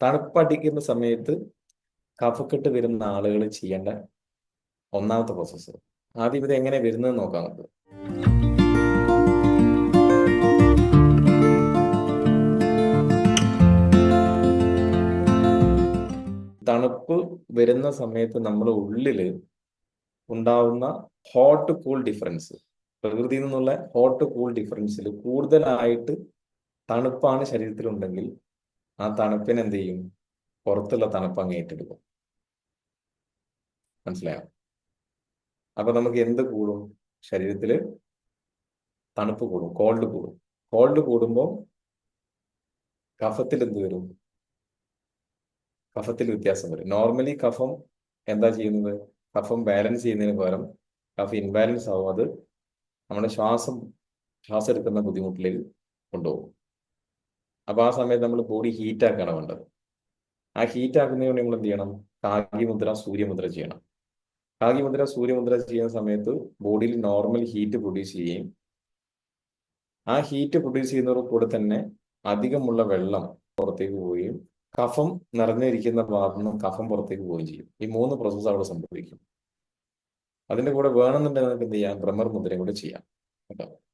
തണുപ്പടിക്കുന്ന സമയത്ത് കഫക്കെട്ട് വരുന്ന ആളുകൾ ചെയ്യേണ്ട ഒന്നാമത്തെ പ്രോസസ്സ് ആദ്യം ഇത് എങ്ങനെ വരുന്നത് നോക്കാം നമുക്ക്. തണുപ്പ് വരുന്ന സമയത്ത് നമ്മുടെ ഉള്ളിൽ ഉണ്ടാവുന്ന ഹോട്ട് കൂൾ ഡിഫറൻസ് പ്രകൃതിയിൽ നിന്നുള്ള ഹോട്ട് കൂൾ ഡിഫറൻസിൽ കൂടുതലായിട്ട് തണുപ്പാണ് ശരീരത്തിലുണ്ടെങ്കിൽ ആ തണുപ്പിന് എന്ത് ചെയ്യും? പുറത്തുള്ള തണുപ്പ് അങ്ങ് ഏറ്റെടുക്കും. മനസ്സിലായോ? അപ്പൊ നമുക്ക് എന്ത് കൂടും? ശരീരത്തിൽ തണുപ്പ് കൂടും കോൾഡ് കൂടും. കോൾഡ് കൂടുമ്പോൾ കഫത്തിൽ എന്ത് വരും? കഫത്തിൽ വ്യത്യാസം വരും. നോർമലി കഫം എന്താ ചെയ്യുന്നത്? കഫം ബാലൻസ് ചെയ്യുന്നതിന് പകരം കഫ് ഇൻബാലൻസ് ആവും. അത് നമ്മുടെ ശ്വാസം ശ്വാസം എടുക്കുന്ന ബുദ്ധിമുട്ടിലേക്ക് കൊണ്ടുപോകും. അപ്പൊ ആ സമയത്ത് നമ്മൾ ബോഡി ഹീറ്റ് ആക്കണം വേണ്ടത്. ആ ഹീറ്റ് ആക്കുന്നതിന് നമ്മൾ എന്ത് ചെയ്യണം കാകിമുദ്ര സൂര്യമുദ്ര ചെയ്യണം. കാകിമുദ്ര സൂര്യമുദ്ര ചെയ്യുന്ന സമയത്ത് ബോഡിയിൽ നോർമൽ ഹീറ്റ് പ്രൊഡ്യൂസ് ചെയ്യുകയും ആ ഹീറ്റ് പ്രൊഡ്യൂസ് ചെയ്യുന്നതോട് കൂടെ തന്നെ അധികമുള്ള വെള്ളം പുറത്തേക്ക് പോവുകയും കഫം നിറഞ്ഞിരിക്കുന്ന ഭാഗത്തു കഫം പുറത്തേക്ക് പോവുകയും ചെയ്യും. ഈ മൂന്ന് പ്രോസസ്സ് അവിടെ സംഭവിക്കും. അതിന്റെ കൂടെ വേണമെന്നുണ്ടെങ്കിൽ നമുക്ക് എന്ത് ചെയ്യാം ഭ്രമർ മുദ്രയും കൂടെ ചെയ്യാം. കേട്ടോ?